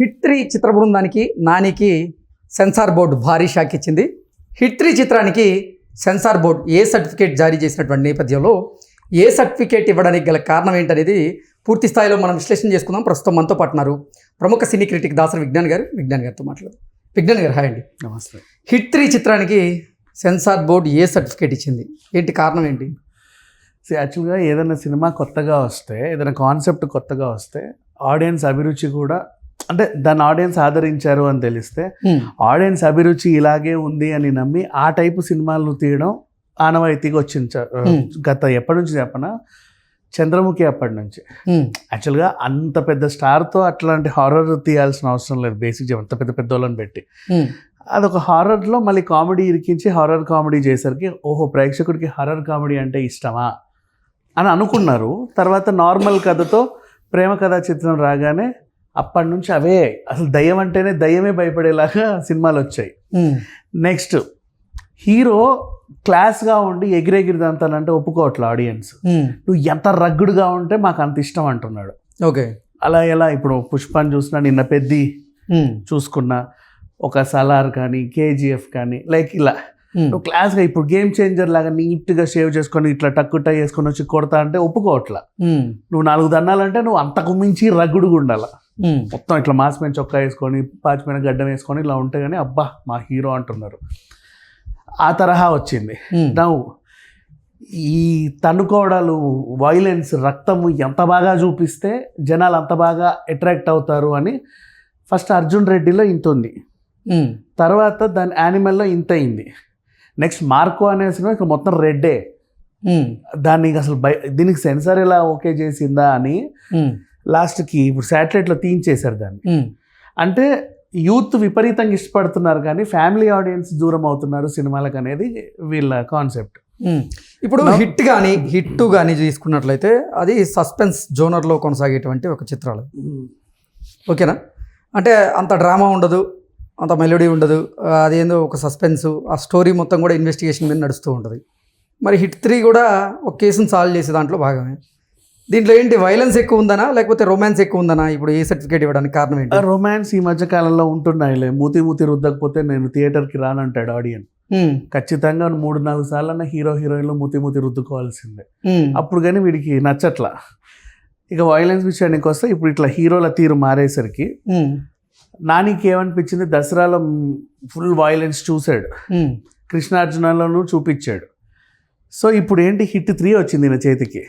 Hit three చిత్ర బృందానికి నానికి సెన్సార్ బోర్డు భారీ షాక్ ఇచ్చింది. హిట్ త్రీ చిత్రానికి సెన్సార్ బోర్డు ఏ సర్టిఫికేట్ జారీ చేసినటువంటి నేపథ్యంలో ఏ సర్టిఫికేట్ ఇవ్వడానికి గల కారణం ఏంటనేది పూర్తి స్థాయిలో మనం విశ్లేషణ చేసుకుందాం. ప్రస్తుతం మనతో పాటున్నారు ప్రముఖ సినీ క్రిటిక్ దాసరి విజ్ఞాన్ గారు. విజ్ఞాన్ గారితో మాట్లాడు విజ్ఞాన్ గారు హాయ్ అండి. నమస్తే. హిట్ త్రీ చిత్రానికి సెన్సార్ బోర్డు ఏ సర్టిఫికేట్ ఇచ్చింది? ఏంటి కారణం ఏంటి? యాక్చువల్గా ఏదైనా సినిమా కొత్తగా వస్తే ఏదైనా కాన్సెప్ట్ కొత్తగా వస్తే ఆడియన్స్ అభిరుచి కూడా అంటే దాని ఆడియన్స్ ఆదరించారు అని తెలిస్తే ఆడియన్స్ అభిరుచి ఇలాగే ఉంది అని నమ్మి ఆ టైపు సినిమాలు తీయడం ఆనవాయితీగా వచ్చింది. గత ఎప్పటి నుంచి చెప్పనా? చంద్రముఖి అప్పటి నుంచి. యాక్చువల్గా అంత పెద్ద స్టార్తో అట్లాంటి హారర్ తీయాల్సిన అవసరం లేదు. బేసిక్ అంత పెద్ద పెద్ద వాళ్ళని పెట్టి. అదొక హారర్లో మళ్ళీ కామెడీ ఇరికించి హారర్ కామెడీ చేసరికి ఓహో ప్రేక్షకుడికి హారర్ కామెడీ అంటే ఇష్టమా? అని అనుకున్నారు. తర్వాత నార్మల్ కథతో ప్రేమ కథా చిత్రం రాగానే అప్పటి నుంచి అవే అసలు దయ్యం అంటేనే దయ్యమే భయపడేలాగా సినిమాలు వచ్చాయి. నెక్స్ట్ హీరో క్లాస్గా ఉండి ఎగిరెగిరిదంతానంటే ఒప్పుకోవట్లే ఆడియన్స్. నువ్వు ఎంత రగ్గుడుగా ఉంటే మాకు అంత ఇష్టం అంటున్నాడు. ఓకే. అలా ఎలా ఇప్పుడు పుష్పాన్ని చూసినా నిన్న పెద్ది చూసుకున్నా ఒక సలార్ కానీ కేజీఎఫ్ కానీ లైక్ ఇలా. నువ్వు క్లాస్గా ఇప్పుడు గేమ్ చేంజర్ లాగా నీట్గా షేవ్ చేసుకొని ఇట్లా టక్కు టై వేసుకొని వచ్చి కొడతా అంటే ఒప్పుకోవట్లా. నువ్వు నాలుగు దన్నాలంటే నువ్వు అంతకు మించి రగ్గుడుగా ఉండాల. మొత్తం ఇట్లా మాస్ మీద చొక్కా వేసుకొని పాచిపోయిన గడ్డం వేసుకొని ఇలా ఉంటే కానీ అబ్బా మా హీరో అంటున్నారు. ఆ తరహా వచ్చింది. నవ్వు ఈ తన్నుకోవడాలు వైలెన్స్ రక్తము ఎంత బాగా చూపిస్తే జనాలు అంత బాగా అట్రాక్ట్ అవుతారు అని ఫస్ట్ అర్జున్ రెడ్డిలో ఇంత ఉంది. తర్వాత దాని యానిమల్లో ఇంత అయింది. నెక్స్ట్ మార్కో అనే సినిమా ఇక్కడ మొత్తం రెడ్డే. దాన్ని అసలు బై దీనికి సెన్సార్ ఎలా ఓకే చేసిందా అని లాస్ట్కి ఇప్పుడు శాటిలైట్లో తీయించేశారు దాన్ని. అంటే యూత్ విపరీతంగా ఇష్టపడుతున్నారు కానీ ఫ్యామిలీ ఆడియన్స్ దూరం అవుతున్నారు సినిమాలకు అనేది వీళ్ళ కాన్సెప్ట్. ఇప్పుడు హిట్ కానీ హిట్ కానీ తీసుకున్నట్లయితే అది సస్పెన్స్ జోనర్లో కొనసాగేటువంటి ఒక చిత్రాలు. ఓకేనా? అంటే అంత డ్రామా ఉండదు. అంత మెలోడీ ఉండదు. అదేందో ఒక సస్పెన్స్. ఆ స్టోరీ మొత్తం కూడా ఇన్వెస్టిగేషన్ మీద నడుస్తూ ఉంటుంది. మరి హిట్ త్రీ కూడా ఒక కేసును సాల్వ్ చేసే దాంట్లో భాగమే. దీంట్లో ఏంటి? వైలెన్స్ ఎక్కువ ఉందనా? లేకపోతే రొమాన్స్ ఎక్కువ ఉందనా? ఇప్పుడు ఏ సర్టిఫికేట్ ఇవ్వడానికి కారణం ఏంటి? రొమాన్స్ ఈ మధ్య కాలంలో ఉంటున్నాయిలే. మూతి మూతి రుద్దకపోతే నేను థియేటర్కి రానంటాడు ఆడియన్ ఖచ్చితంగా మూడు నాలుగు సార్లు హీరో హీరోయిన్లు మూతి మూతి రుద్దుకోవాల్సిందే. అప్పుడు కానీ వీడికి నచ్చట్లా. ఇక వైలెన్స్ విషయానికి వస్తే ఇప్పుడు ఇట్లా హీరోల తీరు మారేసరికి నానికి ఏమనిపించింది? దసరాలో ఫుల్ వైలెన్స్ చూశాడు. కృష్ణార్జునలోనూ చూపించాడు. సో ఇప్పుడు ఏంటి హిట్ త్రీ వచ్చింది నా చేతికి?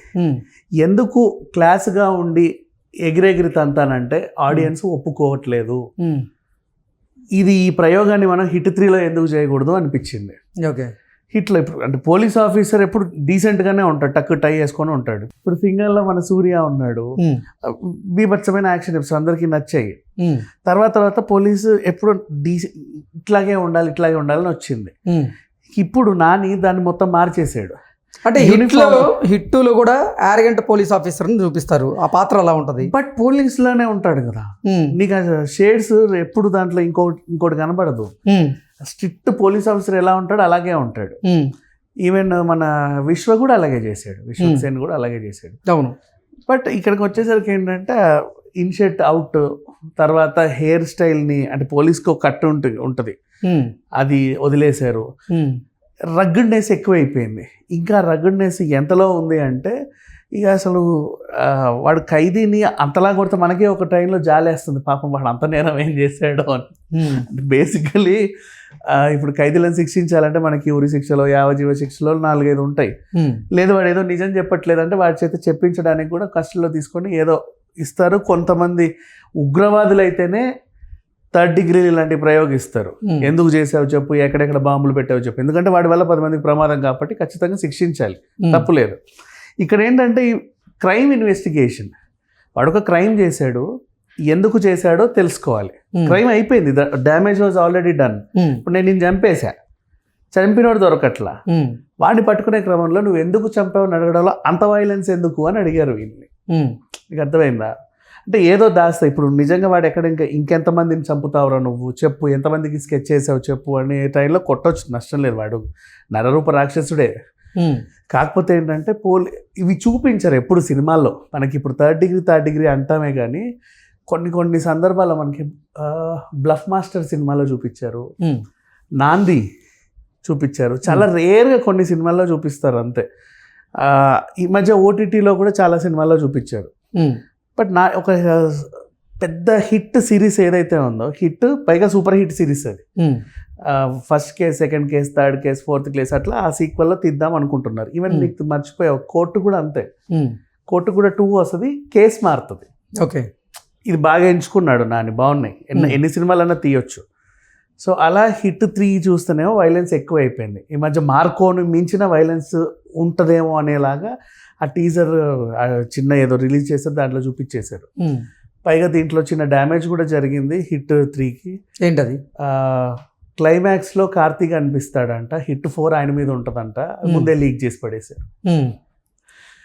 ఎందుకు క్లాస్గా ఉండి ఎగిరెగిరి తంతానంటే ఆడియన్స్ ఒప్పుకోవట్లేదు. ఇది ఈ ప్రయోగాన్ని మనం హిట్ త్రీలో ఎందుకు చేయకూడదు అనిపించింది. ఓకే. హిట్లో ఇప్పుడు అంటే పోలీస్ ఆఫీసర్ ఎప్పుడు డీసెంట్గానే ఉంటాడు టక్కు టై వేసుకొని ఉంటాడు. ఇప్పుడు సింగల్లో మన సూర్య ఉన్నాడు బీభత్సమైన యాక్షన్ ఎపిసోడ్స్ అందరికీ నచ్చాయి. తర్వాత తర్వాత పోలీసు ఎప్పుడు డీసె ఇట్లాగే ఉండాలి ఇట్లాగే ఉండాలని వచ్చింది. ఇప్పుడు నాని దాన్ని మొత్తం మార్చేసాడు అంటే హిట్లో. హిట్టులో కూడా ఆరగంట పోలీస్ ఆఫీసర్ని చూపిస్తారు. ఆ పాత్ర అలా ఉంటుంది. బట్ పోలీసులోనే ఉంటాడు కదా. నీకు షేడ్స్ ఎప్పుడు దాంట్లో ఇంకో ఇంకోటి కనబడదు. స్ట్రిక్ట్ పోలీస్ ఆఫీసర్ ఎలా ఉంటాడు అలాగే ఉంటాడు. ఈవెన్ మన విశ్వ కూడా అలాగే చేశాడు. విశ్వసేన్ కూడా అలాగే చేశాడు. అవును. బట్ ఇక్కడికి వచ్చేసరికి ఏంటంటే ఇన్షర్ట్ అవుట్ తర్వాత హెయిర్ స్టైల్ని అంటే పోలీస్కి ఒక కట్టు ఉంటుంది. ఉంటుంది అది వదిలేశారు. రగ్గుడ్నెస్ ఎక్కువైపోయింది. ఇంకా రగ్గుడ్నెస్ ఎంతలో ఉంది అంటే ఇక అసలు వాడు ఖైదీని అంతలా కొడితే మనకే ఒక టైంలో జాలేస్తుంది. పాపం వాడు అంత నేరం ఏం చేశాడో అని. బేసికలీ ఇప్పుడు ఖైదీలను శిక్షించాలంటే మనకి ఉరి శిక్షలో యావజీవ శిక్షలో నాలుగైదు ఉంటాయి. లేదు వాడు ఏదో నిజం చెప్పట్లేదంటే వాడి చేత చెప్పించడానికి కూడా కష్టంలో తీసుకొని ఏదో ఇస్తారు. కొంతమంది ఉగ్రవాదులు అయితేనే థర్డ్ డిగ్రీ ఇలాంటి ప్రయోగిస్తారు. ఎందుకు చేసావు చెప్పు ఎక్కడెక్కడ బాంబులు పెట్టావు చెప్పు. ఎందుకంటే వాడి వల్ల పది మందికి ప్రమాదం కాబట్టి ఖచ్చితంగా శిక్షించాలి. ఉమ్, తప్పు లేదు. ఇక్కడ ఏంటంటే ఈ క్రైమ్ ఇన్వెస్టిగేషన్. వాడు ఒక క్రైమ్ చేశాడు. ఎందుకు చేశాడో తెలుసుకోవాలి. క్రైమ్ అయిపోయింది. Damage was already done. ఇప్పుడు నేను నేను చంపేశా. చంపినోడు దొరకట్లా. వాడిని పట్టుకునే క్రమంలో నువ్వు ఎందుకు చంపావు అని అడగడంలో అంత వైలెన్స్ ఎందుకు అని అడిగారు వీళ్ళని. నీకు అర్థమైందా? అంటే ఏదో దాస్తా ఇప్పుడు నిజంగా వాడు ఎక్కడ ఇంకా ఇంకెంతమందిని చంపుతావురా నువ్వు? చెప్పు ఎంతమందికి స్కెచ్ చేసావు చెప్పు అనే టైంలో కొట్టొచ్చు నష్టం లేదు వాడు. నరరూప రాక్షసుడే. కాకపోతే ఏంటంటే పోలీ ఇవి చూపించరు ఎప్పుడు సినిమాల్లో. మనకి ఇప్పుడు థర్డ్ డిగ్రీ థర్డ్ డిగ్రీ అంటామే కానీ కొన్ని కొన్ని సందర్భాల్లో మనకి బ్లఫ్ మాస్టర్ సినిమాలో చూపించారు. నాంది చూపించారు. చాలా రేర్గా కొన్ని సినిమాల్లో చూపిస్తారు అంతే. ఈ మధ్య ఓటీటీలో కూడా చాలా సినిమాల్లో చూపించారు. బట్ నా ఒక పెద్ద హిట్ సిరీస్ ఏదైతే ఉందో హిట్ పైగా సూపర్ హిట్ సిరీస్ అది. ఉమ్, first case second case third case fourth case అట్లా ఆ సీక్వెల్లో తీద్దాం అనుకుంటున్నారు. Even Hmm. నీకు మర్చిపోయావు కోర్టు కూడా అంతే. ఉమ్, కోర్టు కూడా టూ వస్తుంది కేస్ మారుతుంది. ఓకే ఇది బాగా ఎంచుకున్నాడు నాని బాగున్నాయి. ఎన్ని Hmm. ఎన్ని సినిమాలన్నా తీయొచ్చు. సో అలా హిట్ త్రీ చూస్తేనేమో వైలెన్స్ ఎక్కువ అయిపోయింది ఈ మధ్య మార్కోని మించిన వైలెన్స్ ఉంటుందేమో అనేలాగా ఆ టీజర్ చిన్న ఏదో రిలీజ్ చేశారు దాంట్లో చూపించేశారు. పైగా దీంట్లో చిన్న డ్యామేజ్ కూడా జరిగింది హిట్ త్రీకి. ఏంటది? క్లైమాక్స్లో కార్తీక్ అనిపిస్తాడంట హిట్ ఫోర్ ఆయన మీద ఉంటుందంట ముందే లీక్ చేసి పడేశారు.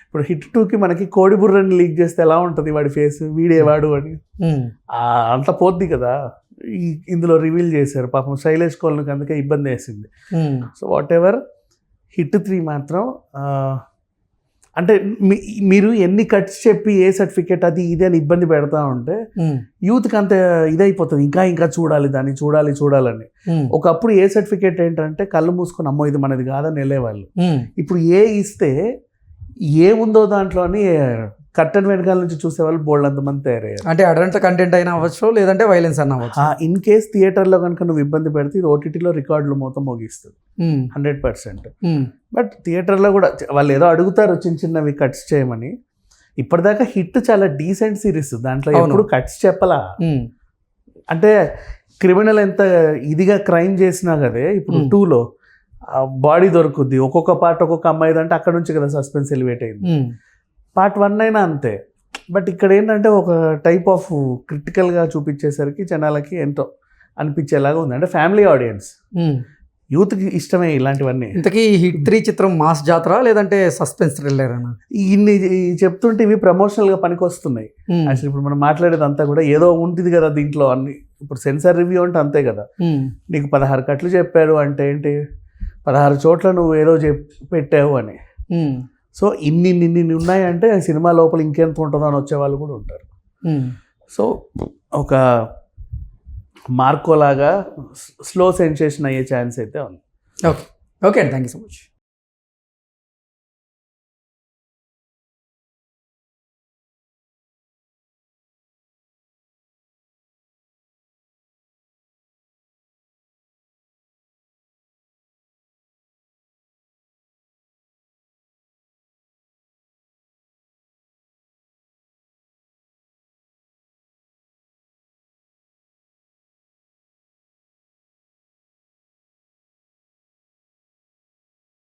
ఇప్పుడు హిట్ టూకి మనకి కోడి బుర్రని లీక్ చేస్తే ఎలా ఉంటుంది వాడి ఫేస్ వీడేవాడు అని. అంత పోద్ది కదా. ఇందులో రివీల్ చేశారు. పాపం శైలేష్ కోల్కి అందుకే ఇబ్బంది వేసింది. So whatever HIT three మాత్రం అంటే మీరు ఎన్ని కట్స్ చెప్పి ఏ సర్టిఫికేట్ అది ఇది అని ఇబ్బంది పెడతా ఉంటే యూత్కి అంత ఇదైపోతుంది. ఇంకా ఇంకా చూడాలి దాన్ని చూడాలి చూడాలని. ఒకప్పుడు ఏ సర్టిఫికేట్ ఏంటంటే కళ్ళు మూసుకొని అమ్మో ఇది మనది కాదని వెళ్ళేవాళ్ళు. ఇప్పుడు ఏ ఇస్తే ఏముందో దాంట్లోని కట్టెన్ వెనకాల నుంచి చూసేవాళ్ళు బోల్డ్ అంతమంది తయారయ్యారు. అంటే అడల్ట్ కంటెంట్ అయినా అవ్వచ్చు లేదంటే వైలెన్స్ అన్న అవ్వచ్చు. ఇన్ కేస్ థియేటర్లో కనుక నువ్వు ఇబ్బంది పెడితే ఇది ఓటీటీలో రికార్డులు మొత్తం మోగిస్తుంది. హండ్రెడ్ పర్సెంట్ బట్ థియేటర్లో కూడా వాళ్ళు ఏదో అడుగుతారు చిన్న చిన్నవి కట్స్ చేయమని. ఇప్పటిదాకా హిట్ చాలా డీసెంట్ సిరీస్ దాంట్లో. ఎప్పుడు కట్స్ చెప్పలా. అంటే క్రిమినల్ ఎంత ఇదిగా క్రైమ్ చేసినా కదే ఇప్పుడు. టూలో బాడీ దొరుకుద్ది. ఒక్కొక్క పార్ట్ ఒక్కొక్క అమ్మాయి అంటే అక్కడ నుంచి కదా సస్పెన్స్ ఎలివేట్ అయింది. పార్ట్ వన్ అయినా అంతే. బట్ ఇక్కడ ఏంటంటే ఒక టైప్ ఆఫ్ క్రిటికల్గా చూపించేసరికి జనాలకి ఎంతో అనిపించేలాగా ఉంది. అంటే ఫ్యామిలీ ఆడియన్స్. యూత్కి ఇష్టమే ఇలాంటివన్నీ. ఇంతకీ హిట్ త్రీ చిత్రం మాస్ జాతర లేదంటే సస్పెన్స్ థ్రిల్లర్ అన్న ఇన్ని చెప్తుంటే ఇవి ప్రమోషనల్గా పనికొస్తున్నాయి. అసలు ఇప్పుడు మనం మాట్లాడేది అంతా కూడా ఏదో ఉంటుంది కదా దీంట్లో అన్ని. ఇప్పుడు సెన్సార్ రివ్యూ అంటే అంతే కదా. నీకు పదహారు కట్లు చెప్పాడు అంటే ఏంటి? పదహారు చోట్ల నువ్వు ఏదో చెప్ పెట్టావు అని. సో ఇన్ని ఇన్ని ఉన్నాయంటే ఆ సినిమా లోపల ఇంకెంత ఉంటుందో అని వచ్చే వాళ్ళు కూడా ఉంటారు. సో ఒక మార్కోలాగా స్లో సెన్సేషన్ అయ్యే ఛాన్స్ అయితే ఉంది. ఓకే. ఓకే అండి. Thank you so much.